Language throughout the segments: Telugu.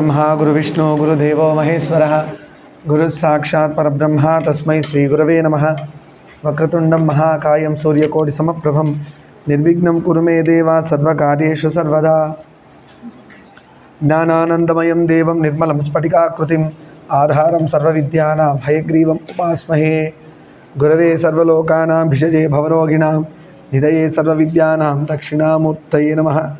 ब्रह्मा, गुरुविष्णु, गुरुदेवो, महेश्वरः। गुरुस्साक्षात् तस्म तस्मै श्रीगुरवे नम। वक्रतुंड महाकाय सूर्यकोटिम्रभम निर्विघ्न कुरु मे देवा, सर्वकार्येषु सर्वदा। ज्ञानानंदमय देव, निर्मल स्फटिकाकृति आधारम सर्वविद्यानां हयग्रीवम् उपास्महे। गुरवे सर्वलोकानां, भिषजे भवरोगिणां। सर्विद्या दक्षिणामूर्त नम नमः।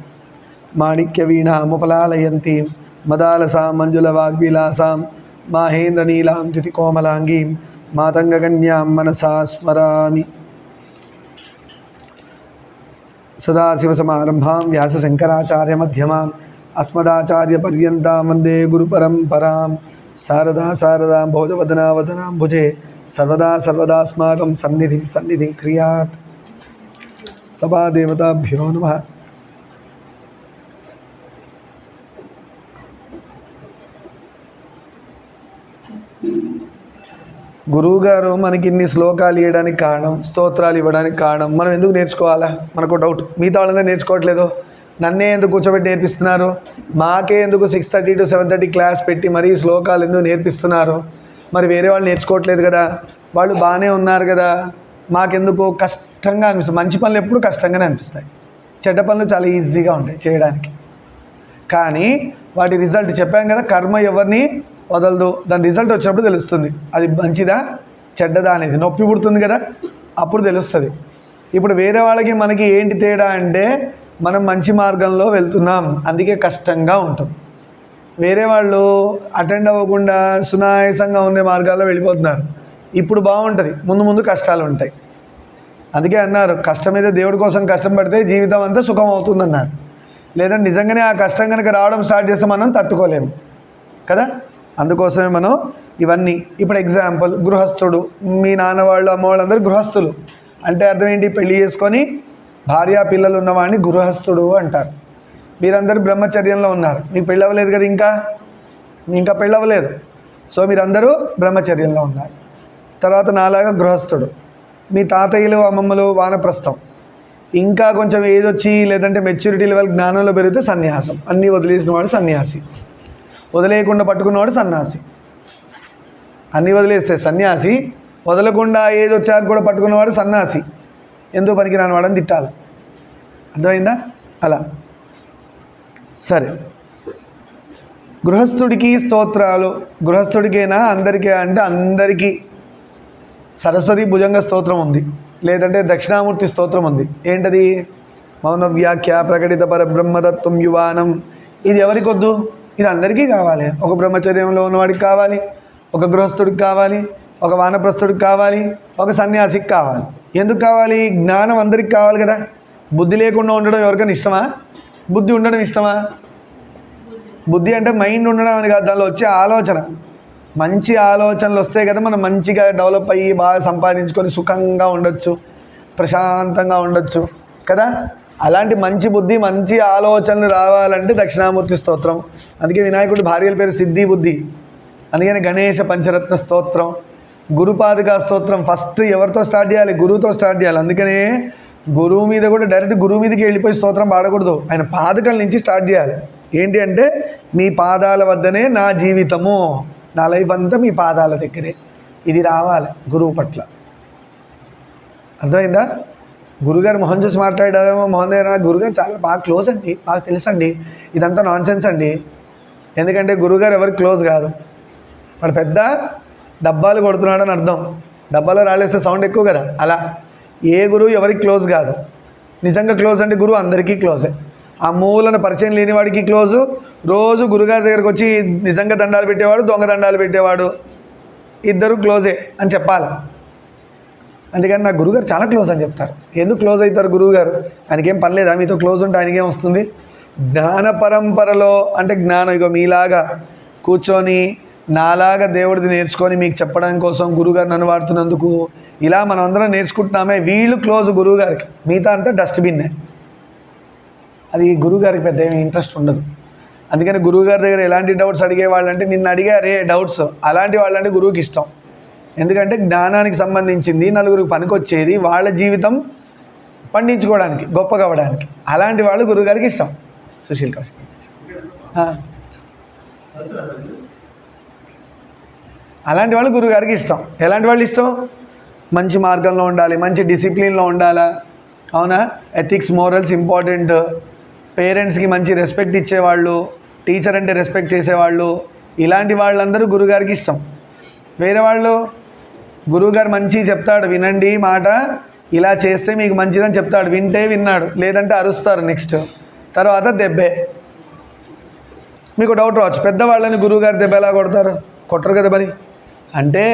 माणिक्यवीणामुपलालयन्तीं मदालसां, मञ्जुलवाग्विलासां, माहेन्द्रनीलां द्युतिकोमलाङ्गीं मातङ्गकन्यां मनसा स्मरामि। सदाशिवसमारम्भां व्यासशङ्कराचार्यमध्यमाम् अस्मदाचार्यपर्यन्तां वंदे गुरुपरम्परां, शारदा शारदां भोजवदनावदनां भुजे, सर्वदा सर्वदास्माकं सन्निधिं सन्निधिं क्रियात्। सभा देवताभ्यो नमः। గురువుగారు మనకి ఇన్ని శ్లోకాలు ఇవ్వడానికి కారణం స్తోత్రాలు ఇవ్వడానికి కారణం. మనం ఎందుకు నేర్చుకోవాలా? మనకు డౌట్ మిగతా వాళ్ళనే నేర్చుకోవట్లేదు. నన్నే ఎందుకు కూర్చోబెట్టి నేర్పిస్తున్నారు? మాకే ఎందుకు six thirty to seven thirty class పెట్టి మరీ శ్లోకాలు ఎందుకు నేర్పిస్తున్నారు? మరి వేరే వాళ్ళు నేర్చుకోవట్లేదు కదా. వాళ్ళు బాగానే ఉన్నారు కదా. మాకెందుకు కష్టంగా అనిపిస్తుంది. మంచి పనులు ఎప్పుడు కష్టంగానే అనిపిస్తాయి. చెడ్డ పనులు చాలా ఈజీగా ఉంటాయి చేయడానికి. కానీ వాటి రిజల్ట్ చెప్పాం కదా కర్మ ఎవరిని వదలదు. దాని రిజల్ట్ వచ్చినప్పుడు తెలుస్తుంది. అది మంచిదా? చెడ్డదా అనేది. నొప్పి పుడుతుంది కదా? అప్పుడు తెలుస్తుంది. ఇప్పుడు వేరే వాళ్ళకి మనకి ఏంటి తేడా అంటే మనం మంచి మార్గంలో వెళ్తున్నాం. అందుకే కష్టంగా ఉంటుంది వేరే వాళ్ళు అటెండ్ అవ్వకుండా సునాయాసంగా ఉండే మార్గాల్లో వెళ్ళిపోతున్నారు. ఇప్పుడు బాగుంటుంది. ముందు ముందు కష్టాలు ఉంటాయి. అందుకే అన్నారు కష్టం మీద దేవుడి కోసం కష్టం పడితే జీవితం అంతా సుఖం అవుతుందన్నారు. లేదా నిజంగానే ఆ కష్టం కనుక రావడం స్టార్ట్ చేస్తే మనం తట్టుకోలేము. కదా? అందుకోసమే మనం ఇవన్నీ. ఇప్పుడు ఎగ్జాంపుల్ గృహస్థుడు మీ నాన్న వాళ్ళు అమ్మ గృహస్థులు. అంటే అర్థం ఏంటి? పెళ్ళి చేసుకొని భార్య పిల్లలు ఉన్నవాడిని గృహస్థుడు అంటారు. మీరందరూ బ్రహ్మచర్యంలో ఉన్నారు. మీకు పెళ్ళవలేదు కదా ఇంకా? ఇంకా పెళ్ళవలేదు సో మీరందరూ బ్రహ్మచర్యంలో ఉన్నారు. తర్వాత నాలాగా గృహస్థుడు. మీ తాతయ్యలు అమ్మమ్మలు వానప్రస్థం. ఇంకా కొంచెం ఏజ్ వచ్చి లేదంటే మెచ్యూరిటీ లెవెల్ జ్ఞానంలో పెరిగితే సన్యాసం. అన్నీ వదిలేసిన వాడు సన్యాసి. వదిలేయకుండా పట్టుకున్నవాడు సన్యాసి అన్నీ వదిలేస్తే సన్యాసి వదలకుండా ఏజ్ వచ్చాక కూడా పట్టుకున్నవాడు సన్యాసి ఎందుకు పనికి వాడని తిట్టాలి. అర్థమైందా? అలా. సరే. గృహస్థుడికి స్తోత్రాలు గృహస్థుడికైనా? అందరికీ అంటే అందరికీ. సరస్వతి భుజంగ స్తోత్రం ఉంది. లేదంటే దక్షిణామూర్తి స్తోత్రం ఉంది. ఏంటది? మౌన వ్యాఖ్య ప్రకటిత పరబ్రహ్మతత్వం యువానం. ఇది ఎవరికొద్దు? ఇది అందరికీ కావాలి. ఒక బ్రహ్మచర్యంలో ఉన్నవాడికి కావాలి ఒక గృహస్థుడికి కావాలి ఒక వానప్రస్థుడికి కావాలి ఒక సన్యాసికి కావాలి. ఎందుకు కావాలి? జ్ఞానం అందరికి కావాలి కదా. బుద్ధి లేకుండా ఉండడం ఎవరికైనా ఇష్టమా? బుద్ధి ఉండడం ఇష్టమా? బుద్ధి అంటే మైండ్ ఉండడం అని కాదు దానిలో వచ్చే ఆలోచన. మంచి ఆలోచనలు వస్తే కదా మనం మంచిగా డెవలప్ అయ్యి బాగా సంపాదించుకొని సుఖంగా ఉండొచ్చు ప్రశాంతంగా ఉండొచ్చు. కదా? అలాంటి మంచి బుద్ధి మంచి ఆలోచనలు రావాలంటే దక్షిణామూర్తి స్తోత్రం. అందుకే వినాయకుడి భార్యల పేరు సిద్ధి బుద్ధి. అందుకని గణేష పంచరత్న స్తోత్రం. గురుపాదుకా స్తోత్రం ఫస్ట్ ఎవరితో స్టార్ట్ చేయాలి? గురువుతో స్టార్ట్ చేయాలి. అందుకనే గురువు మీద కూడా డైరెక్ట్ గురువు మీదకి వెళ్ళిపోయి స్తోత్రం పాడకూడదు. ఆయన పాదకల నుంచి స్టార్ట్ చేయాలి. ఏంటి అంటే మీ పాదాల వద్దనే నా జీవితము. నా లైఫ్ అంతా మీ పాదాల దగ్గరే. ఇది రావాలి గురువు పట్ల. అర్థమైందా? గురుగారు మొహం చూసి మాట్లాడారేమో? మొహం దగ్గర గురుగారు చాలా బాగా క్లోజ్ అండి. బాగా తెలుసండి. ఇదంతా నాన్ సెన్స్ అండి. ఎందుకంటే గురుగారు ఎవరికి క్లోజ్ కాదు. వాడు పెద్ద డబ్బాలు కొడుతున్నాడు అని అర్థం. డబ్బాలో రాలేస్తే సౌండ్ ఎక్కువ కదా? అలా. ఏ గురువు ఎవరికి క్లోజ్ కాదు. నిజంగా క్లోజ్ అంటే గురువు అందరికీ క్లోజే ఆ మూలన పరిచయం లేని వాడికి క్లోజు రోజు గురుగారి దగ్గరకు వచ్చి నిజంగా దండాలు పెట్టేవాడు దొంగ దండాలు పెట్టేవాడు. ఇద్దరు క్లోజే అని చెప్పాలి? అందుకని నా గురుగారు చాలా క్లోజ్ అని చెప్తారు. ఎందుకు క్లోజ్ అవుతారు గురువుగారు ఆయనకేం పర్లేదా మీతో క్లోజ్ ఉంటే ఆయనకేం వస్తుంది? జ్ఞాన పరంపరలో అంటే జ్ఞానం ఇగో మీలాగా కూర్చొని నాలాగా దేవుడిది నేర్చుకొని మీకు చెప్పడం కోసం గురుగారు నన్ను వాడుతున్నందుకు ఇలా మనం అందరం నేర్చుకుంటున్నామే. వీళ్ళు క్లోజ్ గురువుగారికి మిగతా అంతా డస్ట్బిన్నే. అది గురువుగారికి పెద్ద ఏమి ఇంట్రెస్ట్ ఉండదు. అందుకని గురువుగారి దగ్గర ఎలాంటి డౌట్స్ అడిగే వాళ్ళంటే నిన్ను అడిగారే డౌట్స్. అలాంటి వాళ్ళంటే గురువుకి ఇష్టం. ఎందుకంటే జ్ఞానానికి సంబంధించింది నలుగురికి పనికొచ్చేది వాళ్ళ జీవితం పండించుకోవడానికి గొప్ప కావడానికి అలాంటి వాళ్ళు గురువుగారికి ఇష్టం. సుశీల్ కౌశిక్. అలాంటి వాళ్ళు గురువుగారికి ఇష్టం. ఎలాంటి వాళ్ళు ఇష్టం? మంచి మార్గంలో ఉండాలి మంచి డిసిప్లిన్లో ఉండాలా? అవునా? Ethics morals important. పేరెంట్స్కి మంచి రెస్పెక్ట్ ఇచ్చేవాళ్ళు టీచర్ అంటే రెస్పెక్ట్ చేసేవాళ్ళు. ఇలాంటి వాళ్ళందరూ గురుగారికి ఇష్టం. వేరే వాళ్ళు? గురువుగారు మంచి చెప్తాడు వినండి మాట. ఇలా చేస్తే మీకు మంచిదని చెప్తాడు వింటే విన్నాడు లేదంటే అరుస్తారు నెక్స్ట్. తర్వాత దెబ్బే. మీకు డౌట్ రావచ్చు పెద్దవాళ్ళని గురువుగారు దెబ్బ ఎలా కొడతారు? కొట్టరు కదా మరి. అంటే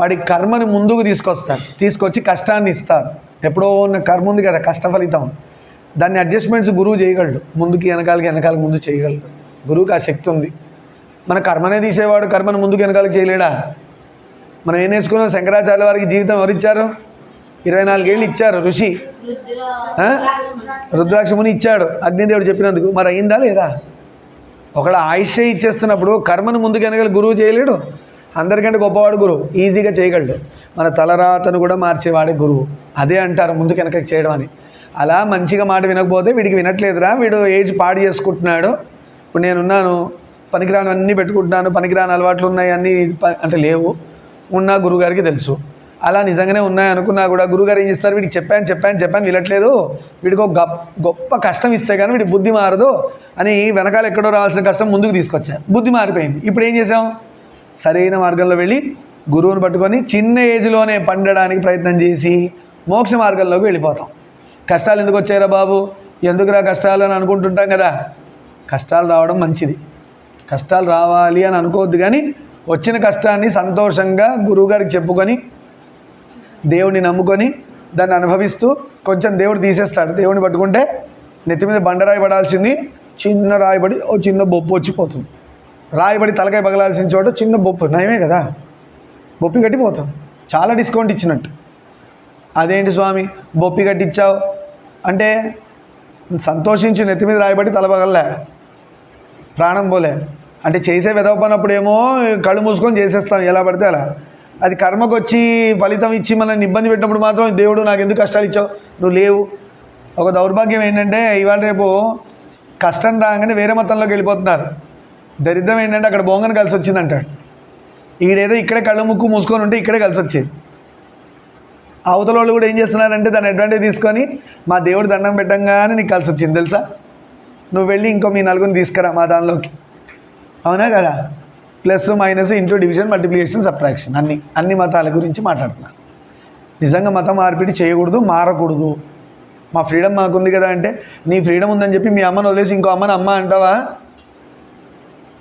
వాడి కర్మని ముందుకు తీసుకొస్తారు తీసుకొచ్చి కష్టాన్ని ఇస్తారు. ఎప్పుడో ఉన్న కర్మ ఉంది కదా కష్ట ఫలితం. దాన్ని అడ్జస్ట్మెంట్స్ గురువు చేయగలడు ముందుకి వెనకాలకి వెనకాలకి ముందు చేయగలడు. గురువుకి ఆ శక్తి ఉంది. మన కర్మనే తీసేవాడు కర్మను ముందుకు వెనకాలకి చేయలేడా? మనం ఏం నేర్చుకున్నాం? శంకరాచార్య వారికి జీవితం ఎవరిచ్చారు? ఇరవై నాలుగేళ్ళు ఇచ్చారు ఋషి. రుద్రాక్షముని ఇచ్చాడు. అగ్నిదేవుడు చెప్పినందుకు. మరి అయిందా లేదా? ఒకళ్ళ ఆయుష ఇచ్చేస్తున్నప్పుడు కర్మను ముందుకు గురువు చేయలేడు. అందరికంటే గొప్పవాడు గురువు. ఈజీగా చేయగలడు. మన తలరాతను కూడా మార్చేవాడే గురువు. అదే అంటారు ముందుకు వెనక చేయడం అని. అలా మంచిగా మాట వినకపోతే వీడికి వినట్లేదురా. వీడు ఏజ్ పాడు చేసుకుంటున్నాడు. ఇప్పుడు నేనున్నాను పనికిరాను అన్నీ పెట్టుకుంటున్నాను పనికిరాని అలవాట్లు ఉన్నాయి అన్నీ అంటే లేవు. ఉన్నా గురుగారికి తెలుసు. అలా నిజంగానే ఉన్నాయి అనుకున్నా కూడా గురుగారు ఏం చేస్తారు? వీడికి చెప్పాను చెప్పాను చెప్పాను వినట్లేదు. వీడికి ఒక గొప్ప గొప్ప కష్టం ఇస్తే కానీ వీడి బుద్ధి మారదు అని వెనకాల ఎక్కడో రావాల్సిన కష్టం ముందుకు తీసుకొచ్చారు. బుద్ధి మారిపోయింది. ఇప్పుడు ఏం చేసాం సరైన మార్గంలో వెళ్ళి గురువుని పట్టుకొని చిన్న ఏజ్లోనే పండడానికి ప్రయత్నం చేసి మోక్ష మార్గంలోకి వెళ్ళిపోతాం. కష్టాలు ఎందుకు వచ్చాయరా బాబు? ఎందుకురా కష్టాలు అని అనుకుంటుంటాం కదా. కష్టాలు రావడం మంచిది. కష్టాలు రావాలి అని అనుకోవద్దు కానీ వచ్చిన కష్టాన్ని సంతోషంగా గురువుగారికి చెప్పుకొని దేవుడిని నమ్ముకొని దాన్ని అనుభవిస్తూ కొంచెం దేవుడు తీసేస్తాడు. దేవుడిని పట్టుకుంటే నెత్తి మీద బండరాయి పడాల్సింది చిన్న రాయబడి ఓ చిన్న బొప్పు వచ్చిపోతుంది. రాయబడి తలకాయ పగలాల్సిన చోట చిన్న బొప్పు నయమే కదా? బొప్పి కట్టిపోతుంది చాలా డిస్కౌంట్ ఇచ్చినట్టు. అదేంటి స్వామి? బొప్పి కట్టించావు అంటే సంతోషించి నెత్తి మీద రాయబడి తల పగలలే ప్రాణం పోలే. అంటే చేసే విధవపనప్పుడు ఏమో కళ్ళు మూసుకొని చేసేస్తాం. ఎలా పడితే అలా. అది కర్మకు వచ్చి ఫలితం ఇచ్చి మనల్ని ఇబ్బంది పెట్టినప్పుడు మాత్రం దేవుడు నాకు ఎందుకు కష్టాలు ఇచ్చావు? నువ్వు లేవు. ఒక దౌర్భాగ్యం ఏంటంటే ఇవాళ రేపు కష్టం రాగానే వేరే మతంలోకి వెళ్ళిపోతున్నారు. దరిద్రం ఏంటంటే అక్కడ బొంగను కలిసి వచ్చింది అంటాడు ఈడేదో ఇక్కడే కళ్ళు ముక్కు మూసుకొని ఉంటే ఇక్కడే కలిసి వచ్చేది. అవతల వాళ్ళు కూడా ఏం చేస్తున్నారంటే దాని అడ్వాంటేజ్ తీసుకొని మా దేవుడు దండం పెట్టంగానే నీకు కలిసి వచ్చింది తెలుసా? నువ్వు వెళ్ళి ఇంకో మీ నలుగురిని తీసుకురా మా దానిలోకి. అవునా కదా? Plus minus into division multiplication subtraction. అన్ని అన్ని మతాల గురించి మాట్లాడుతున్నా. నిజంగా మతం మార్పిడి చేయకూడదు మారకూడదు. మా ఫ్రీడమ్ మాకుంది కదా అంటే నీ ఫ్రీడమ్ ఉందని చెప్పి మీ అమ్మని వదిలేసి ఇంకో అమ్మని అమ్మ అంటావా?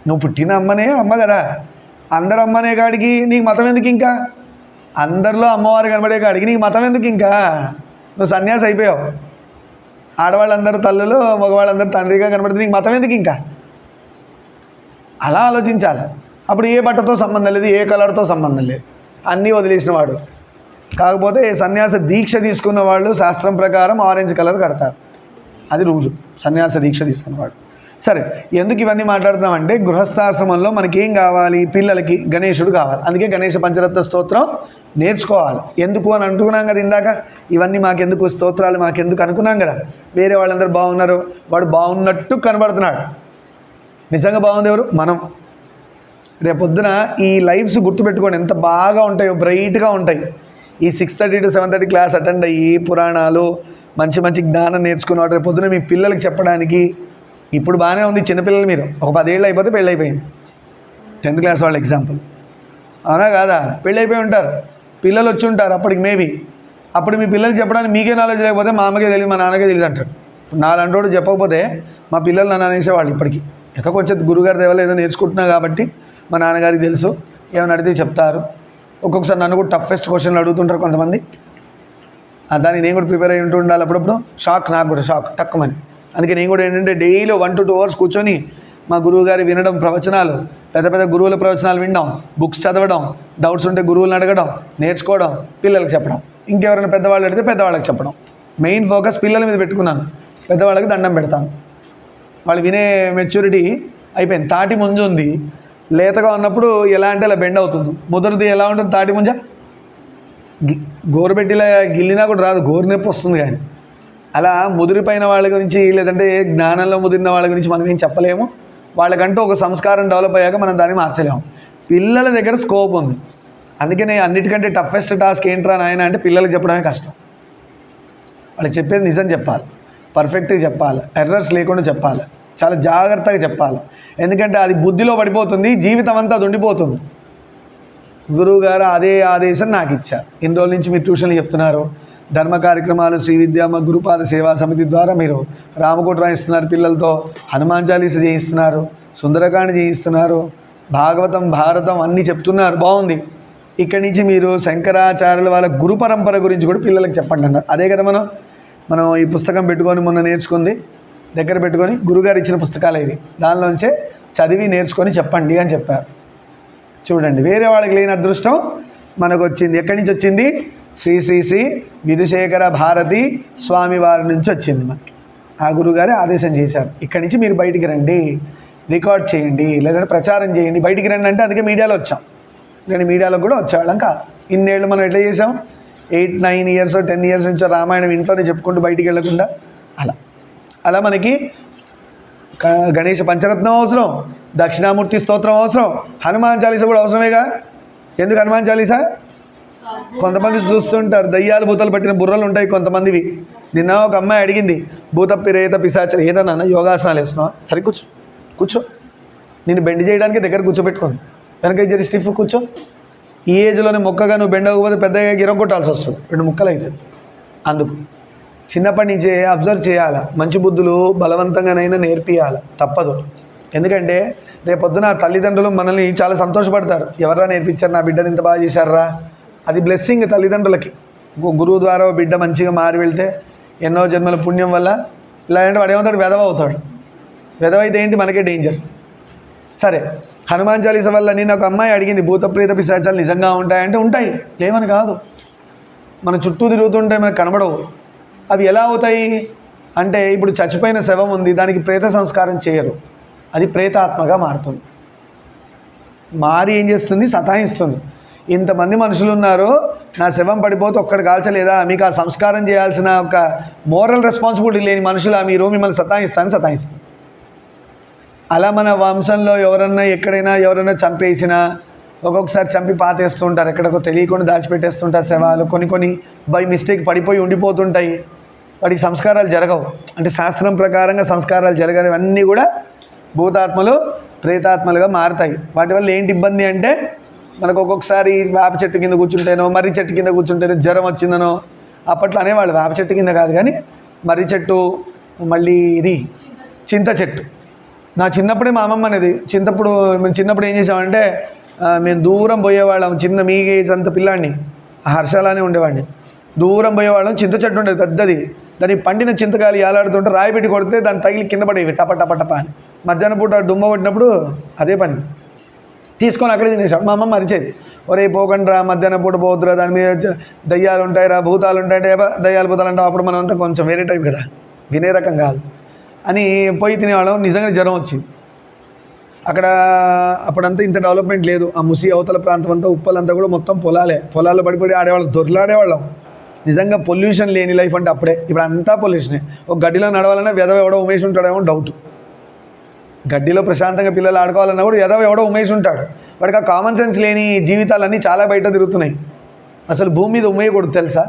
నువ్వు పుట్టిన అమ్మనే అమ్మ కదా. అందరు అమ్మనే కాడికి నీకు మతం ఎందుకు ఇంకా? అందరిలో అమ్మవారు కనబడే కాడికి నీకు మతం ఎందుకు ఇంకా? నువ్వు సన్యాసి అయిపోయావు. ఆడవాళ్ళందరూ తల్లులు మగవాళ్ళందరూ తండ్రిగా కనబడితే నీకు మతం ఎందుకు ఇంకా? అలా ఆలోచించాలి. అప్పుడు ఏ బట్టతో సంబంధం లేదు ఏ కలర్తో సంబంధం లేదు. అన్నీ వదిలేసిన వాడు. కాకపోతే సన్యాస దీక్ష తీసుకున్న వాళ్ళు శాస్త్రం ప్రకారం ఆరెంజ్ కలర్ కడతారు. అది రూలు. సన్యాస దీక్ష తీసుకున్నవాడు సరే ఎందుకు ఇవన్నీ మాట్లాడుతున్నామంటే గృహస్థాశ్రమంలో మనకి ఏం కావాలి? పిల్లలకి గణేశుడు కావాలి. అందుకే గణేష పంచరత్న స్తోత్రం నేర్చుకోవాలి. ఎందుకు అని అంటున్నాం కదా ఇందాక? ఇవన్నీ మాకెందుకు? స్తోత్రాలు మాకెందుకు అనుకున్నాం కదా? వేరే వాళ్ళందరూ బాగున్నారు. వాడు బాగున్నట్టు కనబడుతున్నాడు. నిజంగా బాగుంది ఎవరు? మనం. రేపొద్దున ఈ లైఫ్స్ గుర్తుపెట్టుకోండి ఎంత బాగా ఉంటాయో బ్రైట్గా ఉంటాయి. ఈ six thirty to seven thirty class attend అయ్యి పురాణాలు మంచి మంచి జ్ఞానం నేర్చుకున్నవాడు రేపు పొద్దున మీ పిల్లలకి చెప్పడానికి ఇప్పుడు బాగానే ఉంది చిన్నపిల్లలు మీరు. ఒక పదేళ్ళు అయిపోతే పెళ్ళి అయిపోయింది. టెన్త్ క్లాస్ వాళ్ళ ఎగ్జాంపుల్ అవునా కాదా? పెళ్ళి అయిపోయి ఉంటారు. పిల్లలు వచ్చి ఉంటారు అప్పటికి మేబీ అప్పుడు మీ పిల్లలు చెప్పడానికి మీకే నాలెడ్జ్ లేకపోతే మా అమ్మకే తెలియదు మా నాన్నకే తెలియదు అంటాడు నాలంటోడు చెప్పకపోతే మా పిల్లలు నన్ను అనేసేవాళ్ళు ఇప్పటికి. కొంచెం గురుగారి దేవాలో ఏదో నేర్చుకుంటున్నా కాబట్టి మా నాన్నగారికి తెలుసు. ఏమైనా అడిగితే చెప్తారు. ఒక్కొక్కసారి నన్ను కూడా టఫెస్ట్ క్వశ్చన్లు అడుగుతుంటారు కొంతమంది. దానికి నేను కూడా ప్రిపేర్ అయ్యి ఉంటూ ఉండాలి అప్పుడప్పుడు. షాక్ నాకు కూడా షాక్ తక్కువని అందుకే నేను కూడా ఏంటంటే daily one to two hours కూర్చొని మా గురువు గారి వినడం ప్రవచనాలు పెద్ద పెద్ద గురువుల ప్రవచనాలు వినడం బుక్స్ చదవడం డౌట్స్ ఉంటే గురువులను అడగడం నేర్చుకోవడం పిల్లలకి చెప్పడం. ఇంకెవరైనా పెద్దవాళ్ళు అడిగితే పెద్దవాళ్ళకి చెప్పడం. మెయిన్ ఫోకస్ పిల్లల మీద పెట్టుకున్నాను. పెద్దవాళ్ళకి దండం పెడతాను. వాళ్ళు వినే మెచ్యూరిటీ అయిపోయింది. తాటి ముంజ ఉంది. లేతగా ఉన్నప్పుడు ఎలా అంటే అలా బెండ్ అవుతుంది. ముదరది ఎలా ఉంటుంది తాటి ముంజ? గి గోరుబెట్టిలా గిల్లినా కూడా రాదు. గోరు నొప్పి వస్తుంది కానీ. అలా ముదిరిపోయిన వాళ్ళ గురించి లేదంటే జ్ఞానంలో ముదిరిన వాళ్ళ గురించి మనం ఏం చెప్పలేము. వాళ్ళకంటూ ఒక సంస్కారం డెవలప్ అయ్యాక మనం దాన్ని మార్చలేము. పిల్లల దగ్గర స్కోప్ ఉంది. అందుకనే అన్నిటికంటే టఫెస్ట్ టాస్క్ ఏంట్రా నాయన అంటే పిల్లలకు చెప్పడమే కష్టం. వాళ్ళు చెప్పేది నిజం చెప్పాలి. పర్ఫెక్ట్గా చెప్పాలి. ఎర్రర్స్ లేకుండా చెప్పాలి. చాలా జాగ్రత్తగా చెప్పాలి. ఎందుకంటే అది బుద్ధిలో పడిపోతుంది జీవితం అంతా అది ఉండిపోతుంది. గురువుగారు అదే ఆదేశం నాకు ఇచ్చారు. ఇన్ని రోజుల నుంచి మీరు ట్యూషన్లు చెప్తున్నారు. ధర్మ కార్యక్రమాలు శ్రీ విద్యామ గురుపాద సేవా సమితి ద్వారా మీరు రామకోట రాయిస్తున్నారు పిల్లలతో హనుమాన్ చాలీస చేయిస్తున్నారు సుందరకాండ చేయిస్తున్నారు భాగవతం భారతం అన్నీ చెప్తున్నారు. బాగుంది. ఇక్కడి నుంచి మీరు శంకరాచార్యుల వాళ్ళ గురు పరంపర గురించి కూడా పిల్లలకు చెప్పండి అన్నారు. అదే కదా మనం? మనం ఈ పుస్తకం పెట్టుకొని మొన్న నేర్చుకుంది దగ్గర పెట్టుకొని గురుగారు ఇచ్చిన పుస్తకాలు ఇవి. దానిలోంచే చదివి నేర్చుకొని చెప్పండి అని చెప్పారు. చూడండి వేరే వాళ్ళకి లేని అదృష్టం మనకు వచ్చింది ఎక్కడి నుంచి వచ్చింది? శ్రీ శ్రీ శ్రీ విధుశేఖర భారతి స్వామి వారి నుంచి వచ్చింది మనకి. ఆ గురుగారే ఆదేశం చేశారు ఇక్కడి నుంచి మీరు బయటికి రండి రికార్డ్ చేయండి లేదంటే ప్రచారం చేయండి. బయటికి రండి అంటే అందుకే మీడియాలో వచ్చాం. నేను మీడియాలో కూడా వచ్చేవాళ్ళం కాదు. ఇన్నేళ్ళు మనం ఎట్లా చేసాం? Eight nine years ten years నుంచో రామాయణం ఇంట్లోనే చెప్పుకుంటూ బయటికి వెళ్ళకుండా అలా. అలా మనకి గణేష పంచరత్నం అవసరం దక్షిణామూర్తి స్తోత్రం అవసరం హనుమాన్ చాలీసా కూడా అవసరమేగా? ఎందుకు హనుమాన్ చాలీసా? కొంతమంది చూస్తుంటారు దయ్యాలు భూతాలు పట్టిన బుర్రలు ఉంటాయి కొంతమందివి. నిన్న ఒక అమ్మాయి అడిగింది భూత రేత పిశాచ ఏదన్నా యోగాసనాలు వేస్తున్నావా? సరే కూర్చో కూర్చో. నేను బెండ్ చేయడానికి దగ్గర కూర్చోబెట్టుకోండి వెనక జరి స్టిఫ్ కూర్చో. ఈ ఏజ్లోనే మొక్కగా నువ్వు బెండకపోతే పెద్దగా గిరగొట్టాల్సి వస్తుంది. రెండు ముక్కలు అవుతుంది అందుకు చిన్నప్పటి నుంచే అబ్జర్వ్ చేయాలి? మంచి బుద్ధులు బలవంతంగానైనా నేర్పియాలి? తప్పదు. ఎందుకంటే రేపొద్దున తల్లిదండ్రులు మనల్ని చాలా సంతోషపడతారు. ఎవర్రా నేర్పించారు? నా బిడ్డను ఇంత బాగా చేశారా? అది బ్లెస్సింగ్ తల్లిదండ్రులకి. గురువు ద్వారా బిడ్డ మంచిగా మారి వెళ్తే ఎన్నో జన్మల పుణ్యం వల్ల ఇలా అంటే వాడు ఏమవుతాడు వెధవ అవుతాడు. వెధవ అయితే ఏంటి? మనకే డేంజర్ సరే హనుమాన్ చాలీస వల్ల నేను ఒక అమ్మాయి అడిగింది భూతప్రీత పిశాచాలు నిజంగా ఉంటాయంటే ఉంటాయి లేవని కాదు. మన చుట్టూ తిరుగుతుంటే మనకు కనబడవు. అవి ఎలా అవుతాయి? అంటే ఇప్పుడు చచ్చిపోయిన శవం ఉంది దానికి ప్రేత సంస్కారం చేయరు. అది ప్రేతాత్మగా మారుతుంది. మారి ఏం చేస్తుంది? సతాయిస్తుంది. ఇంతమంది మనుషులు ఉన్నారు నా శవం పడిపోతే ఒక్కడు కాల్చలేదా? మీకు ఆ సంస్కారం చేయాల్సిన ఒక మోరల్ రెస్పాన్సిబిలిటీ లేని మనుషులు మీరు మిమ్మల్ని సతాయిస్తాను సతాయిస్తుంది. అలా మన వంశంలో ఎవరన్నా ఎక్కడైనా ఎవరైనా చంపేసినా ఒక్కొక్కసారి చంపి పాతేస్తుంటారు. ఎక్కడికో తెలియకుండా దాచిపెట్టేస్తుంటారు శవాలు. కొన్ని కొన్ని బై మిస్టేక్ పడిపోయి ఉండిపోతుంటాయి. వాటికి సంస్కారాలు జరగవు. అంటే శాస్త్రం ప్రకారంగా సంస్కారాలు జరగనివన్నీ కూడా భూతాత్మలు ప్రేతాత్మలుగా మారుతాయి. వాటి వల్ల ఏంటి ఇబ్బంది అంటే మనకు ఒక్కొక్కసారి వేప చెట్టు కింద కూర్చుంటేనో మర్రి చెట్టు కింద కూర్చుంటేనో జ్వరం వచ్చిందనో అప్పట్లో అనేవాళ్ళు వేప చెట్టు కింద కాదు కానీ మర్రి చెట్టు మళ్ళీ ఇది చింత చెట్టు. నా చిన్నప్పుడే మా అమ్మమ్మ అనేది చింతప్పుడు మేము చిన్నప్పుడు ఏం చేసామంటే మేము దూరం పోయేవాళ్ళం చిన్న మీ ఏజ్ అంత పిల్లాడిని ఆ హర్షాలానే ఉండేవాడిని. దూరం పోయేవాళ్ళం చింత చెట్టు ఉండేది పెద్దది. దాని పండిన చింతకాయలు ఏలాడుతుంటే రాయి పెట్టి కొడితే దాన్ని తగిలి కింద పడేవి టప టప టప అని. మధ్యాహ్నం పూట దుమ్మ పట్టినప్పుడు అదే పని. తీసుకొని అక్కడే తినేసాడు మా అమ్మమ్మ మరిచేది ఒరే పోకండిరా మధ్యాహ్నం పూట పోతురా దాని మీద దయ్యాలు ఉంటాయిరా భూతాలు ఉంటాయంటే దయ్యాలు భూతాలు అంటే అప్పుడు మనం అంతా కొంచెం వేరే టైప్ కదా. వినే రకం కాదు. అని పోయి తినేవాళ్ళం. నిజంగా జ్వరం వచ్చింది. అక్కడ అప్పుడంతా ఇంత డెవలప్మెంట్ లేదు. ఆ ముసి అవతల ప్రాంతం అంతా ఉప్పలంతా కూడా మొత్తం పొలాలే. పొలాల్లో పడిపడి ఆడేవాళ్ళం దొరలాడేవాళ్ళం. నిజంగా పొల్యూషన్ లేని లైఫ్ అంటే అప్పుడే. ఇప్పుడు అంతా పొల్యూషనే. ఒక గడ్డిలో నడవాలన్నా వెదవ ఎవడో ఉమేష్ ఉంటాడేమో డౌట్ గడ్డిలో ప్రశాంతంగా పిల్లలు ఆడుకోవాలన్నా కూడా ఎదవ ఎవడో ఉమేష్ ఉంటాడు. వాడికి ఆ కామన్ సెన్స్ లేని జీవితాలన్నీ చాలా బయట తిరుగుతున్నాయి. అసలు భూమి మీద ఉమ్మేయకూడదు తెలుసా?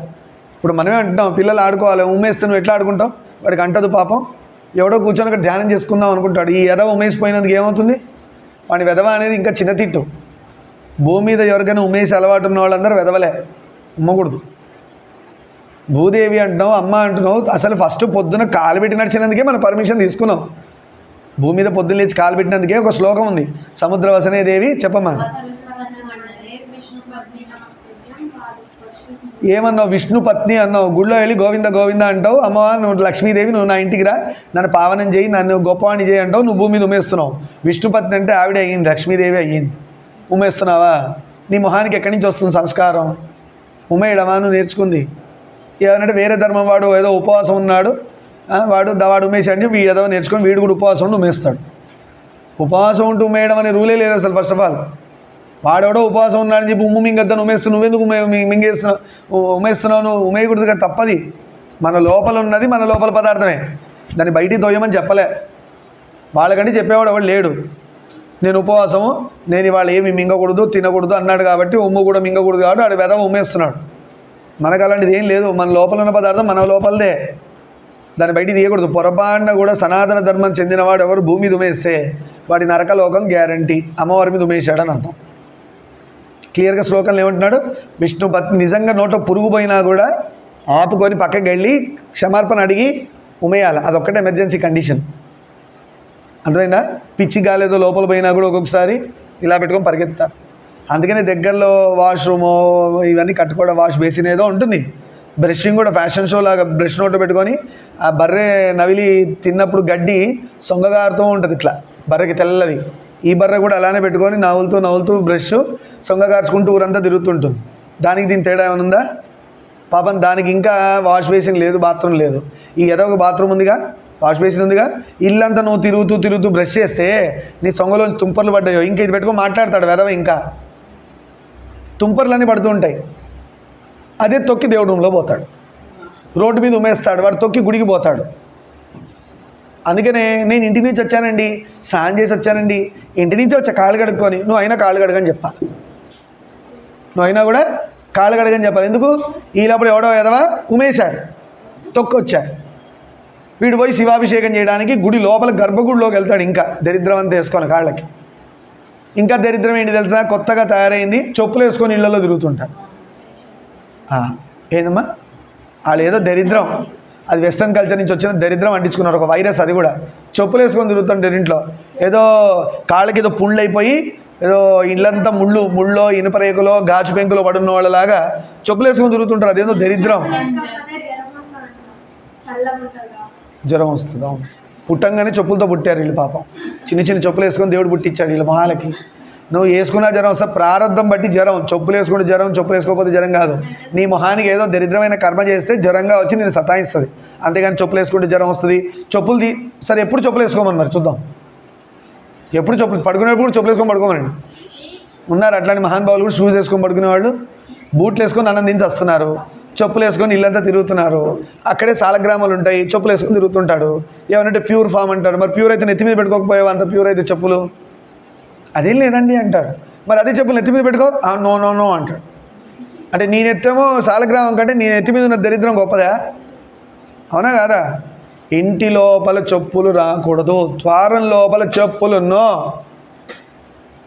ఇప్పుడు మనమే అంటున్నాం పిల్లలు ఆడుకోవాలి. ఉమ్మేస్తే నువ్వు ఎట్లా ఆడుకుంటావు? వాడికి అంటదు పాపం. ఎవడో కూర్చొని అక్కడ ధ్యానం చేసుకుందాం అనుకుంటాడు. ఈ ఎదవ ఉమేసిపోయినందుకు ఏమవుతుంది? వాడి వెదవ అనేది ఇంకా చిన్న తిట్టు. భూమి మీద ఎవరికైనా ఉమేసి అలవాటు ఉన్న వాళ్ళందరూ వెదవలే. ఉమ్మకూడదు. భూదేవి అంటున్నావు అమ్మ అంటున్నావు అసలు ఫస్ట్ పొద్దున కాలు పెట్టి నడిచినందుకే మనం పర్మిషన్ తీసుకున్నాం. భూమి మీద పొద్దున్న లేచి కాలు పెట్టినందుకే ఒక శ్లోకం ఉంది. సముద్ర వసనే దేవి చెప్పమ్మా ఏమన్నావు? విష్ణు పత్ని అన్నావు. గుళ్ళో వెళ్ళి గోవింద గోవింద అంటావు. అమ్మ నువ్వు లక్ష్మీదేవి నువ్వు నా ఇంటికి రా. నన్ను పావనం చేయి నన్ను గొప్పవాణి చేయి అంటావు. నువ్వు భూమి మీద ఉమేస్తున్నావు విష్ణు పత్ని అంటే ఆవిడ అయ్యింది లక్ష్మీదేవి అయ్యింది. ఉమేస్తున్నావా నీ మొహానికి ఎక్కడి నుంచి వస్తుంది సంస్కారం? ఉమేయడమా నువ్వు నేర్చుకుంది. ఏమనంటే వేరే ధర్మం వాడు ఏదో ఉపవాసం ఉన్నాడు. వాడు ద- వాడు ఉమేశాడు వీ ఏదో నేర్చుకొని వీడు కూడా ఉపవాసం ఉండి ఉమేస్తాడు ఉపవాసం ఉంటూ ఉమేయడం అనే రూలే లేదు అసలు ఫస్ట్ ఆఫ్ ఆల్ వాడెవడో ఉపవాసం ఉన్నాడని చెప్పి ఉమ్ము మింగద్దని ఉమేస్తున్నావు నువ్వెందుకు మింగేస్తున్నావు ఉమేస్తున్నావు నువ్వు ఉమేయకూడదు కదా తప్పది. మన లోపల ఉన్నది మన లోపల పదార్థమే. దాన్ని బయటికి తోయమని చెప్పలే. వాళ్ళకంటే చెప్పేవాడు ఎవడు లేడు. నేను ఉపవాసము నేను ఇవాళ ఏమి మింగకూడదు తినకూడదు అన్నాడు కాబట్టి ఉమ్ము కూడా మింగకూడదు కాబట్టి ఆడు వెదవ ఉమ్మేస్తున్నాడు. మనకు అలాంటిది ఏం లేదు. మన లోపల ఉన్న పదార్థం మన లోపలదే. దాన్ని బయటికి తీయకూడదు. పొరపాటున కూడా సనాతన ధర్మం చెందినవాడు ఎవరు భూమి దుమేస్తే వాడి నరకలోకం గ్యారంటీ అమ్మవారి మీద ఉమేశాడని అర్థం. క్లియర్గా శ్లోకంలో ఏమంటున్నాడు? విష్ణు పత్ని నిజంగా నోట పురుగు పోయినా కూడా ఆపుకొని పక్కకి వెళ్ళి క్షమార్పణ అడిగి ఉమేయాలి. అదొక్కటే ఎమర్జెన్సీ కండిషన్ అర్థమైందా? పిచ్చి గాలేదో లోపల పోయినా కూడా ఒక్కొక్కసారి ఇలా పెట్టుకొని పరిగెత్తారు అందుకనే దగ్గరలో వాష్రూమ్ ఇవన్నీ కట్టుకోవడం వాష్ బేసిన్ ఏదో ఉంటుంది. బ్రషింగ్ కూడా ఫ్యాషన్ షో లాగా బ్రష్ నోట్లో పెట్టుకొని ఆ బర్రె నవిలి తిన్నప్పుడు గడ్డి సొంగగారుతూ ఉంటుంది ఇట్లా. బర్రెకి తెల్లది. ఈ బర్రె కూడా అలానే పెట్టుకొని నవ్వులుతూ నవ్వులుతూ బ్రష్ సొంగగార్చుకుంటూ ఊరంతా తిరుగుతుంటుంది. దానికి దీని తేడా ఏమైనా ఉందా? పాపం దానికి ఇంకా వాష్ బేసిన్ లేదు బాత్రూమ్ లేదు. ఈ ఏదో ఒక బాత్రూమ్ ఉందిగా? వాష్ బేసిన్ ఉందిగా? ఇల్లంతా నువ్వు తిరుగుతూ తిరుగుతూ బ్రష్ చేస్తే నీ సొంగలో తుంపర్లు పడ్డాయో? ఇంకా ఇది పెట్టుకొని మాట్లాడతాడు వెదవ ఇంకా. తుంపర్లన్నీ పడుతూ ఉంటాయి. అదే తొక్కి దేవుడు రూమ్లో పోతాడు. రోడ్డు మీద ఉమేస్తాడు వాడు తొక్కి గుడికి పోతాడు. అందుకనే నేను ఇంటి నుంచి వచ్చానండి. స్నానం చేసి వచ్చానండి. ఇంటి నుంచి వచ్చా కాళ్ళు కడుక్కొని నువ్వు అయినా కాళ్ళు కడగని చెప్పాలి నువ్వు అయినా కూడా కాళ్ళు కడగని చెప్పాలి. ఎందుకు? ఈ లోపల ఎవడో ఎదవా? ఉమేశాడు తొక్కొచ్చాడు. వీడు పోయి శివాభిషేకం చేయడానికి గుడి లోపల గర్భగుడిలోకి వెళ్తాడు ఇంకా. దరిద్రం అంతా వేసుకొని కాళ్ళకి. ఇంకా దరిద్రం ఏంటి తెలుసా? కొత్తగా తయారైంది. చెప్పులు వేసుకొని ఇళ్ళలో తిరుగుతుంటారు. ఏందమ్మా? వాళ్ళు ఏదో దరిద్రం. అది వెస్ట్రన్ కల్చర్ నుంచి వచ్చిన దరిద్రం అంటించుకున్నారు ఒక వైరస్ అది కూడా. చెప్పులు వేసుకొని తిరుగుతుంటారు ఇంట్లో ఏదో కాళ్ళకి ఏదో పుండ్లు అయిపోయి ఏదో ఇళ్ళంతా ముళ్ళు ముళ్ళో ఇనుప రేకులో గాజు పెంకులో పడున్న వాళ్ళలాగా చెప్పులు వేసుకొని తిరుగుతుంటారు. అదేదో దరిద్రం. జ్వరం వస్తుంది అవును. పుట్టంగానే చెప్పులతో పుట్టారు వీళ్ళు పాపం. చిన్న చిన్న చెప్పులు వేసుకొని దేవుడు పుట్టించాడు వీళ్ళ మహాలకి నువ్వు వేసుకున్న జ్వరం వస్తే ప్రారంభం బట్టి జ్వరం చెప్పులు వేసుకుంటే జ్వరం చెప్పులు వేసుకోకపోతే జ్వరం కాదు. నీ మొహానికి ఏదో దరిద్రమైన కర్మ చేస్తే జ్వరంగా వచ్చి నేను సతాయిస్తుంది. అంతేగాని చెప్పులు వేసుకుంటే జ్వరం వస్తుంది. చెప్పులు తీ సరే ఎప్పుడు చెప్పులు వేసుకోమని మరి చూద్దాం. ఎప్పుడు చెప్పులు పడుకునేప్పుడు చెప్పులు వేసుకొని పడుకోమనండి. ఉన్నారు అట్లాంటి మహానుభావులు కూడా షూస్ వేసుకొని పడుకునే వాళ్ళు. బూట్లు వేసుకొని ఆనందించి వస్తున్నారు చెప్పులు వేసుకొని ఇల్లంతా తిరుగుతున్నారు. అక్కడే సాలగ్రామాలు ఉంటాయి. చెప్పులు వేసుకొని తిరుగుతుంటాడు. ఏమంటే ప్యూర్ ఫామ్ అంటాడు. మరి ప్యూర్ అయితే నెత్తి మీద పెట్టుకోకపోయావు అంత ప్యూర్ అయితే చెప్పులు? అదేం లేదండి అంటాడు. మరి అదే చెప్పులు నెత్తి మీద పెట్టుకో. నో నో నో అంటాడు. అంటే నీ నెత్తేమో సాలగ్రామం కంటే నీ నెత్తి మీద ఉన్న దరిద్రం గొప్పదా? అవునా కాదా? ఇంటి లోపల చెప్పులు రాకూడదు ద్వారం లోపల చెప్పులు నో.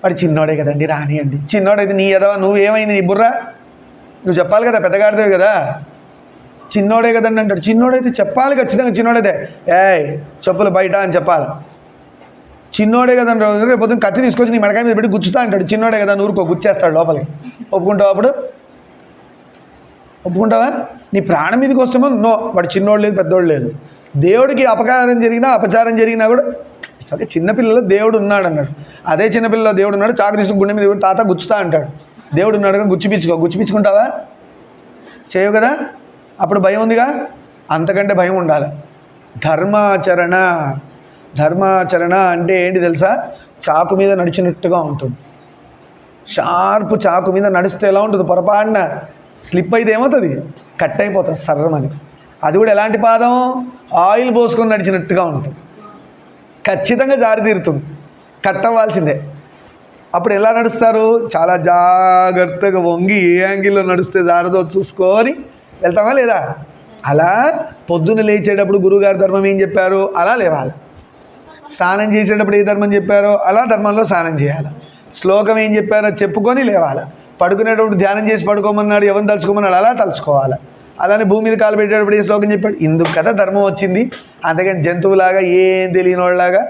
వాడు చిన్నోడే కదండి రానియండి. చిన్నోడైతే నీ ఎదవా? నువ్వేమైంది నీ బుర్ర? నువ్వు చెప్పాలి కదా పెద్దగాడితే కదా? చిన్నోడే కదండి అంటాడు. చిన్నోడైతే చెప్పాలి ఖచ్చితంగా చిన్నోడైతే ఏయ్ చెప్పులు బయట అని చెప్పాలి. చిన్నోడే కదా రోజు రేపు పొద్దున్న కత్తి తీసుకొచ్చి నీ మెడకాయ మీద పెట్టి గుచ్చుతా అంటాడు. చిన్నోడే కదా ఊరుకో గుచ్చేస్తాడు లోపలికి. ఒప్పుకుంటావు అప్పుడు? ఒప్పుకుంటావా? నీ ప్రాణం మీదకి వస్తామో నో వాడు చిన్నోడు లేదు పెద్దోడు లేదు. దేవుడికి అపకారం జరిగినా అపచారం జరిగినా కూడా సరే చిన్నపిల్లలు దేవుడు ఉన్నాడు అన్నాడు. అదే చిన్నపిల్లలో దేవుడు ఉన్నాడు చాకు తీసుకు గుండె మీద తాత గుచ్చుతా అంటాడు. దేవుడు ఉన్నాడుగా గుచ్చిపించుకో గుచ్చిపించుకుంటావా చేయవు కదా? అప్పుడు భయం ఉందిగా? అంతకంటే భయం ఉండాలి. ధర్మాచరణ ధర్మాచరణ అంటే ఏంటి తెలుసా? చాకు మీద నడిచినట్టుగా ఉంటుంది. షార్ప్ చాకు మీద నడిస్తే ఎలా ఉంటుంది? పొరపాటున స్లిప్ అయితే ఏమవుతుంది? కట్ అయిపోతుంది సర్రమని అది కూడా ఎలాంటి పాదం? ఆయిల్ పోసుకొని నడిచినట్టుగా ఉంటుంది. ఖచ్చితంగా జారి తీరుతుంది. కట్ అవ్వాల్సిందే అప్పుడు ఎలా నడుస్తారు? చాలా జాగ్రత్తగా వంగి ఏ యాంగిల్లో నడిస్తే జారదో చూసుకొని వెళ్తామా లేదా? అలా పొద్దున్న లేచేటప్పుడు గురువుగారి ధర్మం ఏం చెప్పారు? అలా లేవాలి. స్నానం చేసేటప్పుడు ఏ ధర్మం చెప్పారో అలా ధర్మంలో స్నానం చేయాలి. శ్లోకం ఏం చెప్పారో చెప్పుకొని లేవాలి. పడుకునేటప్పుడు ధ్యానం చేసి పడుకోమన్నాడు ఎవరిని తలుచుకోమన్నాడు అలా తలుచుకోవాలి. అలానే భూమి మీద కాలు పెట్టేటప్పుడు ఏ శ్లోకం చెప్పాడు? ఇందుకు కదా ధర్మం వచ్చింది. అందుకని జంతువులాగా ఏం తెలియని వాళ్ళలాగా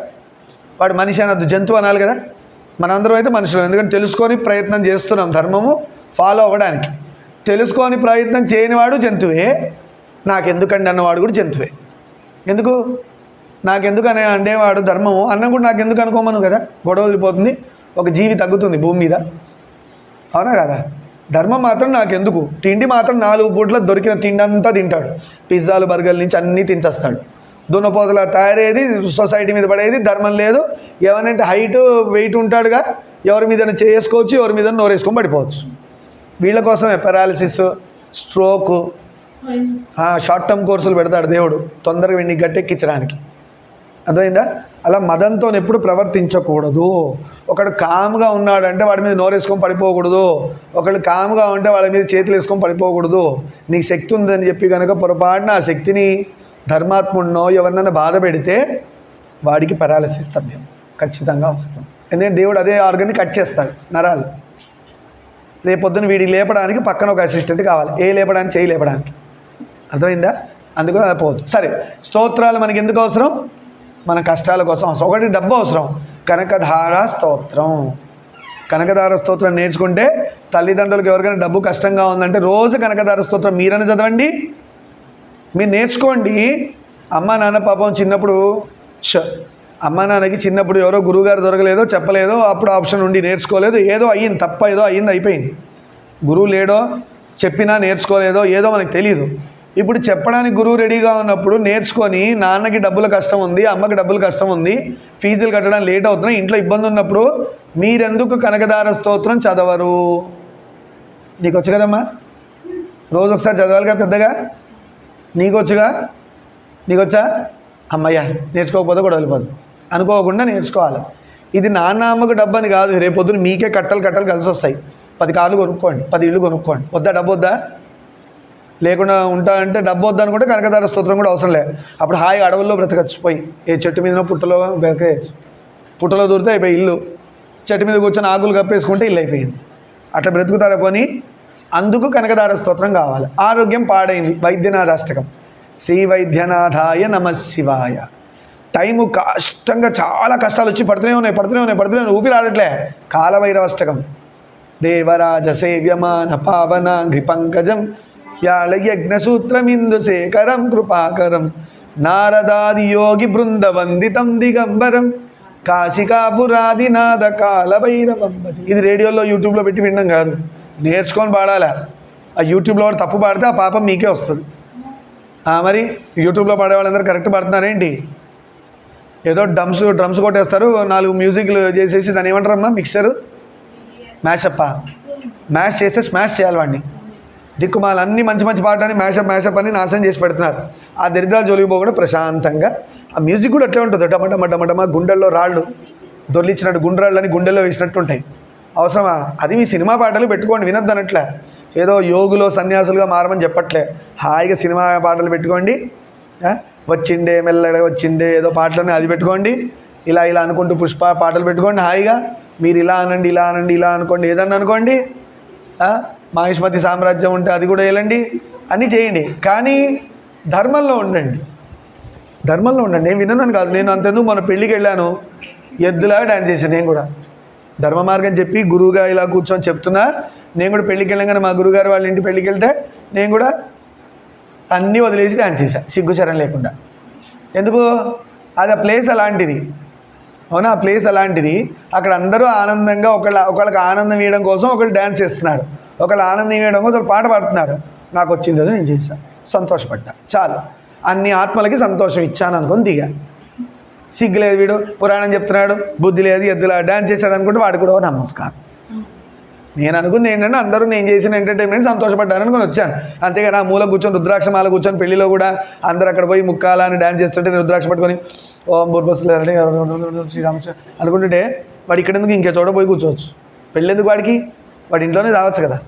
వాడు మనిషి అనద్దు జంతువు అనాలి కదా. మనందరం అయితే మనుషులు ఎందుకంటే తెలుసుకొని ప్రయత్నం చేస్తున్నాం ధర్మము ఫాలో అవ్వడానికి. తెలుసుకొని ప్రయత్నం చేయనివాడు జంతువే. నాకెందుకండి అన్నవాడు కూడా జంతువే. ఎందుకు? నాకెందుకు అనే అనేవాడు ధర్మము? అన్నం కూడా నాకెందుకు అనుకోమను కదా? గొడవ వదిలిపోతుంది ఒక జీవి తగ్గుతుంది భూమి మీద. అవునా కదా? ధర్మం మాత్రం నాకెందుకు? తిండి మాత్రం నాలుగు పూట్ల దొరికిన తిండి అంతా తింటాడు. పిజ్జాలు బర్గర్ల నుంచి అన్నీ తినేస్తాడు దున్నపోతల తయారయ్యేది సొసైటీ మీద పడేది ధర్మం లేదు. ఏమనంటే హైట్ వెయిట్ ఉంటాడుగా. ఎవరి మీద చేసుకోవచ్చు ఎవరి మీద నోరేసుకొని పడిపోవచ్చు. వీళ్ళ కోసమే పెరాలిసిస్ స్ట్రోకు షార్ట్ టర్మ్ కోర్సులు పెడతాడు దేవుడు. తొందరగా వీడిని గట్టెక్కించడానికి. అర్థమైందా? అలా మదంతో ఎప్పుడు ప్రవర్తించకూడదు. ఒకడు కామ్గా ఉన్నాడంటే వాడి మీద నోరేసుకొని పడిపోకూడదు. ఒకళ్ళు కామ్గా ఉంటే వాళ్ళ మీద చేతులు వేసుకొని పడిపోకూడదు. నీకు శక్తి ఉందని చెప్పి కనుక పొరపాటున ఆ శక్తిని ధర్మాత్ముడినో ఎవరినైనా బాధ పెడితే వాడికి పెరాలసిస్ తథ్యం ఖచ్చితంగా వస్తుంది. ఎందుకంటే దేవుడు అదే ఆర్గన్ని కట్ చేస్తాడు నరాలు. రేపొద్దున వీడి లేపడానికి పక్కన ఒక అసిస్టెంట్ కావాలి. ఏ లేపడానికి? చేయి లేపడానికి. అర్థమైందా? అందుకు అలా పోదు సరే స్తోత్రాలు మనకి ఎందుకు అవసరం? మన కష్టాల కోసం అవసరం. ఒకటి డబ్బు అవసరం. కనకధార స్తోత్రం. కనకధార స్తోత్రం నేర్చుకుంటే తల్లిదండ్రులకు ఎవరికైనా డబ్బు కష్టంగా ఉందంటే రోజు కనకధార స్తోత్రం మీరని చదవండి. మీరు నేర్చుకోండి. అమ్మ నాన్న పాపం చిన్నప్పుడు ష అమ్మ నాన్నకి చిన్నప్పుడు ఎవరో గురువుగారు దొరకలేదో చెప్పలేదో అప్పుడు ఆప్షన్ ఉండి నేర్చుకోలేదు. ఏదో అయ్యింది తప్ప ఏదో అయ్యింది అయిపోయింది. గురువు లేడో చెప్పినా నేర్చుకోలేదో ఏదో మనకు తెలియదు ఇప్పుడు చెప్పడానికి గురువు రెడీగా ఉన్నప్పుడు నేర్చుకొని నాన్నకి డబ్బులు కష్టం ఉంది అమ్మకి డబ్బులు కష్టం ఉంది ఫీజులు కట్టడం లేట్ అవుతున్నాయి ఇంట్లో ఇబ్బంది ఉన్నప్పుడు మీరెందుకు కనకదార స్తోత్రం చదవరు? నీకు వచ్చు కదమ్మా? రోజు ఒకసారి చదవాలిగా పెద్దగా? నీకొచ్చుగా నీకొచ్చా అమ్మయ్యా నేర్చుకోకపోతే కూడా వెళ్ళిపోదు అనుకోకుండా నేర్చుకోవాలి. ఇది నాన్న అమ్మకు డబ్బు అని కాదు రేపొద్దున మీకే కట్టలు కట్టలు కలిసి వస్తాయి పది కార్లు కొనుక్కోండి పది ఇళ్ళు కొనుక్కోండి. వద్దా డబ్బు వద్దా? లేకుండా ఉంటా అంటే డబ్బు వద్దనుకుంటే కనకదార స్తోత్రం కూడా అవసరం లే. అప్పుడు హాయి అడవుల్లో బ్రతకచ్చు పోయి. ఏ చెట్టు మీదనో పుట్టలో బ్రతకేయచ్చు పుట్టలో దూరితే అయిపోయి ఇల్లు. చెట్టు మీద కూర్చొని ఆకులు కప్పేసుకుంటే ఇల్లు అయిపోయింది. అట్లా బ్రతుకుతారా పోని? అందుకు కనకదార స్తోత్రం కావాలి. ఆరోగ్యం పాడైంది. వైద్యనాథ అష్టకం శ్రీ వైద్యనాథాయ నమ శివాయ. టైము కష్టంగా చాలా కష్టాలు వచ్చి పడుతూనే ఉన్నాయి పడుతూనే ఉన్నాయి పడుతూనే ఉన్నాయి. ఊపిరి ఆడట్లే. కాలభైరవాష్టకం దేవరాజ సేవ్యమాన పావన గ్రిపంకజం యాళయజ్ఞసూత్రమిందు శేఖరం కృపాకరం నారదాది యోగి బృందవందితం దిగంబరం కాశికాపురాదినాథ కాలభైరవం భజ. ఇది రేడియోలో యూట్యూబ్లో పెట్టి వినడం కాదు. నేర్చుకొని పాడాలా? ఆ యూట్యూబ్లో వాడు తప్పు పాడితే ఆ పాపం మీకే వస్తుంది. మరి యూట్యూబ్లో పాడే వాళ్ళందరూ కరెక్ట్ పాడుతున్నారేంటి ఏదో డ్రమ్స్ డ్రమ్స్ కొట్టేస్తారు. నాలుగు మ్యూజిక్లు చేసేసి దాన్ని ఏమంటారమ్మా? మిక్సరు? Mash up? మ్యాష్ చేస్తే స్మాష్ చేయాలి వాడిని. దిక్కుమాల అన్ని మంచి మంచి పాటని మ్యాషప్ మ్యాషప్ అని నాశనం చేసి పెడుతున్నారు. ఆ దరిద్రాలు జోలికి ప్రశాంతంగా ఆ మ్యూజిక్ కూడా అట్లే ఉంటుంది. డమటమ డమటమ గుండెల్లో రాళ్ళు దొర్లిచ్చినట్టు గుండ్రాళ్ళని గుండెల్లో వేసినట్టు ఉంటాయి అవసరమా? అది మీ సినిమా పాటలు పెట్టుకోండి వినొద్దు అనట్లే. ఏదో యోగులో సన్యాసులుగా మారమని చెప్పట్లే. హాయిగా సినిమా పాటలు పెట్టుకోండి. వచ్చిండే మెల్లగా వచ్చిండే ఏదో పాటలని అది పెట్టుకోండి. ఇలా ఇలా అనుకుంటూ పుష్ప పాటలు పెట్టుకోండి హాయిగా. మీరు ఇలా అనండి ఇలా అనండి ఇలా అనుకోండి ఏదన్నా అనుకోండి. మహిష్మతి సామ్రాజ్యం ఉంటే అది కూడా వెళ్ళండి అని చేయండి. కానీ ధర్మంలో ఉండండి. ధర్మంలో ఉండండి. నేను విన్నాను కాదు. నేను అంతెందుకు మన పెళ్ళికి వెళ్ళాను. ఎద్దులాగా డ్యాన్స్ చేశాను నేను కూడా. ధర్మ మార్గం చెప్పి గురువుగా ఇలా కూర్చొని చెప్తున్నా. నేను కూడా పెళ్ళికి వెళ్ళగానే మా గురుగారు వాళ్ళ ఇంటి పెళ్ళికి వెళ్తే నేను కూడా అన్నీ వదిలేసి డ్యాన్స్ చేశాను సిగ్గుచరం లేకుండా. ఎందుకు? అది ఆ ప్లేస్ అలాంటిది. అవునా? ఆ ప్లేస్ అలాంటిది. అక్కడ అందరూ ఆనందంగా ఒకళ్ళ ఒకళ్ళకి ఆనందం ఇవ్వడం కోసం ఒకళ్ళు డ్యాన్స్ చేస్తున్నారు. ఒకళ్ళు ఆనందం ఇవ్వడం కోసం ఒకళ్ళు పాట పాడుతున్నారు. నాకు వచ్చింది అది నేను చేశాను సంతోషపడ్డా. చాలు. అన్ని ఆత్మలకి సంతోషం ఇచ్చాను అనుకొని దిగా. సిగ్గు లేదు వీడు. పురాణం చెప్తున్నాడు బుద్ధి లేదు ఎద్దులా డ్యాన్స్ చేశాడు అనుకుంటే వాడు కూడా ఓ నమస్కారం. నేను అనుకుంది ఏంటంటే అందరూ నేను చేసిన ఎంటర్టైన్మెంట్ సంతోషపడ్డాను అనుకుని వచ్చాను. అంతేగా నా మూల కూర్చొని రుద్రాక్ష మాల కూర్చొని పెళ్ళిలో కూడా అందరూ అక్కడ పోయి ముక్కాల అని డ్యాన్స్ చేస్తుంటే రుద్రాక్ష పట్టుకొని ఓం బుర్బస్సులు శ్రీరామశ్రీ అనుకుంటుంటే వాడు ఇక్కడ ఎందుకు ఇంకే చోట పోయి కూర్చోవచ్చు? పెళ్ళెందుకు వాడికి? వాడి ఇంట్లోనే రావచ్చు కదా.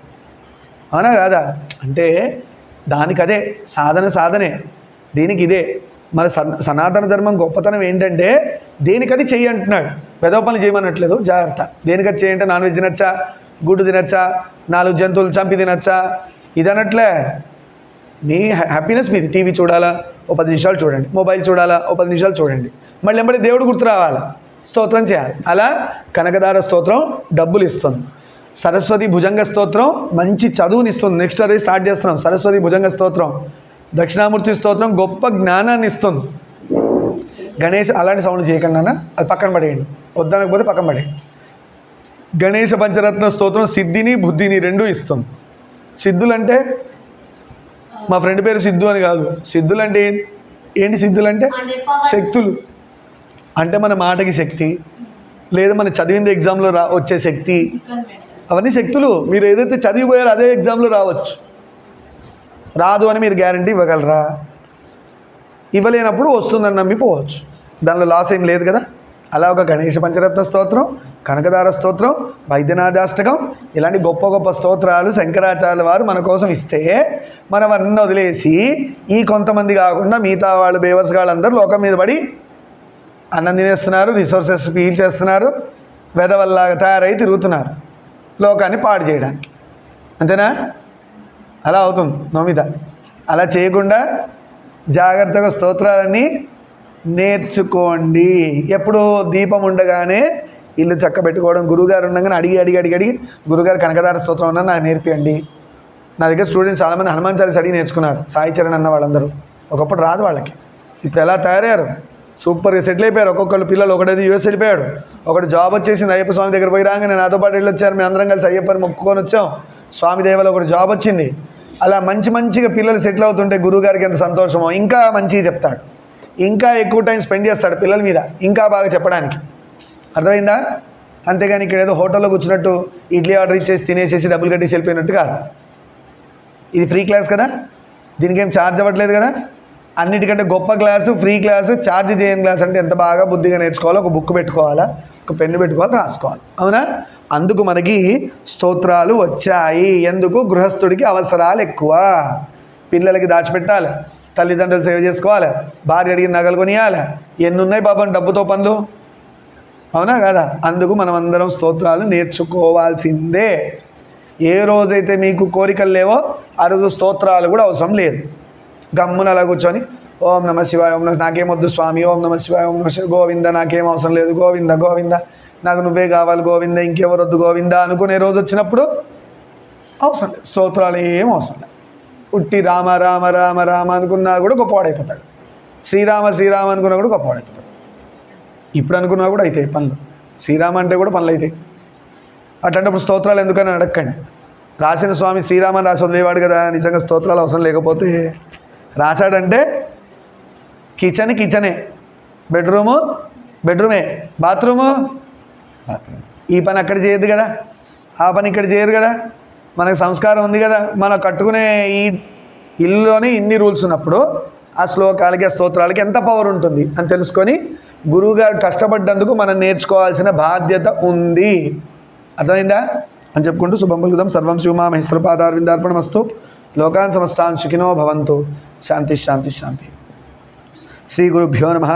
అవునా కాదా? అంటే దానికి అదే సాధన సాధనే దీనికి ఇదే. మన సనాతన ధర్మం గొప్పతనం ఏంటంటే దేనికది చెయ్యి అంటున్నాడు. పెదవ పని చేయమనట్లేదు జాగ్రత్త. దేనికది చేయంటే నాన్ వెజ్ తినచ్చా? గుడ్డు తినచ్చా? నాలుగు జంతువులు చంపి తినచ్చా? ఇది అనట్లే మీ హ్యా- హ్యాపీనెస్ మీది. టీవీ చూడాలా? ఓ పది నిమిషాలు చూడండి. మొబైల్ చూడాలా? ఓ పది నిమిషాలు చూడండి. మళ్ళీ ఎంబడి దేవుడు గుర్తు రావాలా స్తోత్రం చేయాలి. అలా కనకదార స్తోత్రం డబ్బులు ఇస్తుంది. సరస్వతి భుజంగ స్తోత్రం మంచి చదువుని ఇస్తుంది. నెక్స్ట్ అదే స్టార్ట్ చేస్తున్నాం. సరస్వతి భుజంగ స్తోత్రం దక్షిణామూర్తి స్తోత్రం గొప్ప జ్ఞానాన్ని ఇస్తుంది. గణేష్ అలాంటి సౌండ్ చేయకండి అది పక్కన పడేయండి. వద్దనకపోతే పక్కన పడేయండి. గణేష పంచరత్న స్తోత్రం సిద్ధిని బుద్ధిని రెండూ ఇస్తుంది. సిద్ధులంటే మా ఫ్రెండ్ పేరు సిద్ధు అని కాదు. సిద్ధులు అంటే ఏంటి? ఏంటి సిద్ధులు అంటే అంటే పవర్ శక్తులు. అంటే మన మాటకి శక్తి లేదా మన చదివింది ఎగ్జామ్లో రా వచ్చే శక్తి అవన్నీ శక్తులు. మీరు ఏదైతే చదివిపోయారో అదే ఎగ్జామ్లో రావచ్చు. రాదు అని మీరు గ్యారంటీ ఇవ్వగలరా? ఇవ్వలేనప్పుడు వస్తుందని నమ్మి పోవచ్చు. దానిలో లాస్ ఏం లేదు కదా? అలా ఒక గణేష పంచరత్న స్తోత్రం కనకదార స్తోత్రం వైద్యనాథాష్టకం ఇలాంటి గొప్ప గొప్ప స్తోత్రాలు శంకరాచార్య వారు మన కోసం ఇస్తే మనం అన్నీ వదిలేసి ఈ కొంతమంది కాకుండా మిగతా వాళ్ళు బేవర్స్ వాళ్ళందరూ లోకం మీద పడి అన్నం తినేస్తున్నారు రిసోర్సెస్ ఫీల్ చేస్తున్నారు వెదవల్లాగా తయారై తిరుగుతున్నారు. లోకాన్ని పాడు చేయడానికి. అంతేనా? అలా అవుతుంది నోమిత అలా చేయకుండా జాగ్రత్తగా స్తోత్రాలన్నీ నేర్చుకోండి. ఎప్పుడు దీపం ఉండగానే ఇల్లు చక్క పెట్టుకోవడం గురువుగారు ఉండగానే అడిగి అడిగి అడిగి అడిగి గురుగారు కనకదార స్తోత్రం ఉన్నా నాకు నేర్పియండి. నా దగ్గర స్టూడెంట్స్ చాలామంది హనుమాన్ చాలీస్ అడిగి నేర్చుకున్నారు. సాయి చరణ్ అన్న వాళ్ళందరూ. ఒకప్పుడు రాదు వాళ్ళకి. ఇప్పుడు ఎలా తయారయ్యారు? సూపర్గా సెటిల్ అయిపోయారు. ఒక్కొక్కరు పిల్లలు ఒకటైతే యూఎస్ వెళ్ళిపోయాడు. ఒకటి జాబ్ వచ్చేసింది అయ్యప్ప స్వామి దగ్గర పోయి రాగానే నాతో పాటు వెళ్ళొచ్చారు. మేము అందరం కలిసి అయ్యప్పని మొక్కుకొని వచ్చాం. స్వామి దేవలో ఒకటి జాబ్ వచ్చింది. అలా మంచి మంచిగా పిల్లలు సెటిల్ అవుతుంటే గురువుగారికి ఎంత సంతోషమో ఇంకా మంచిగా చెప్తాడు. ఇంకా ఎక్కువ టైం స్పెండ్ చేస్తాడు పిల్లల మీద. ఇంకా బాగా చెప్పడానికి. అర్థమైందా? అంతేగాని ఇక్కడ ఏదో హోటల్లో కూర్చున్నట్టు ఇడ్లీ ఆర్డర్ ఇచ్చేసి తినేసేసి డబ్బులు కట్టేసి వెళ్ళిపోయినట్టు కాదు. ఇది ఫ్రీ క్లాస్ కదా? దీనికి ఏం ఛార్జ్ అవ్వట్లేదు కదా? అన్నిటికంటే గొప్ప క్లాసు ఫ్రీ క్లాసు ఛార్జ్ చేయని క్లాస్ అంటే ఎంత బాగా బుద్ధిగా నేర్చుకోవాలో ఒక బుక్ పెట్టుకోవాలా ఒక పెన్ను పెట్టుకోవాలి రాసుకోవాలి. అవునా? అందుకు మనకి స్తోత్రాలు వచ్చాయి. ఎందుకు? గృహస్థుడికి అవసరాలు ఎక్కువ. పిల్లలకి దాచిపెట్టాలి. తల్లిదండ్రులు సేవ చేసుకోవాలి. భార్య అడిగిన నగలు కొనియాలి. ఎన్ని ఉన్నాయి పాపం డబ్బుతో పనులు? అవునా కదా? అందుకు మనం అందరం స్తోత్రాలు నేర్చుకోవాల్సిందే. ఏ రోజైతే మీకు కోరికలు లేవో ఆ రోజు స్తోత్రాలు కూడా అవసరం లేదు. గమ్మున అలా కూర్చొని ఓం నమ శివాయ ఓం నాకేమొద్దు స్వామి ఓం నమ శివాయ ఓం నమ శివ గోవింద నాకేం అవసరం లేదు. గోవింద గోవింద. నాకు నువ్వే కావాలి గోవింద. ఇంకెవరొద్దు గోవింద అనుకునే రోజు వచ్చినప్పుడు అవసరం లేదు. స్తోత్రాలు ఏం అవసరం లేదు. ఉట్టి రామ రామ రామ రామ అనుకున్నా కూడా గొప్పవాడైపోతాడు. శ్రీరామ శ్రీరామ అనుకున్నా కూడా గొప్పవాడైపోతాడు. ఇప్పుడు అనుకున్నా కూడా అవుతాయి పనులు. శ్రీరామ అంటే కూడా పనులు అవుతాయి అట్లాంటప్పుడు స్తోత్రాలు ఎందుకని అడగండి రాసిన స్వామి శ్రీరామని రాసి వదిలేవాడు కదా. నిజంగా స్తోత్రాలు అవసరం లేకపోతే రాశాడంటే కిచెన్ కిచెనే. బెడ్రూము బెడ్రూమే. బాత్రూము? బాత్రూమ్. ఈ పని అక్కడ చేయదు కదా. ఆ పని ఇక్కడ చేయరు కదా. మనకు సంస్కారం ఉంది కదా. మనం కట్టుకునే ఈ ఇల్లులోనే ఇన్ని రూల్స్ ఉన్నప్పుడు ఆ శ్లోకాలకి ఆ స్తోత్రాలకి ఎంత పవర్ ఉంటుంది అని తెలుసుకొని గురువుగారు కష్టపడ్డందుకు మనం నేర్చుకోవాల్సిన బాధ్యత ఉంది. అర్థమైందా? అని చెప్పుకుంటూ శుభం పలుకుదాం సర్వం శివమా వస్తు లోకాన్ సమస్తాన్ సుఖినో భవంతు. शांति शांति शांति। श्री गुरुभ्यो नमः।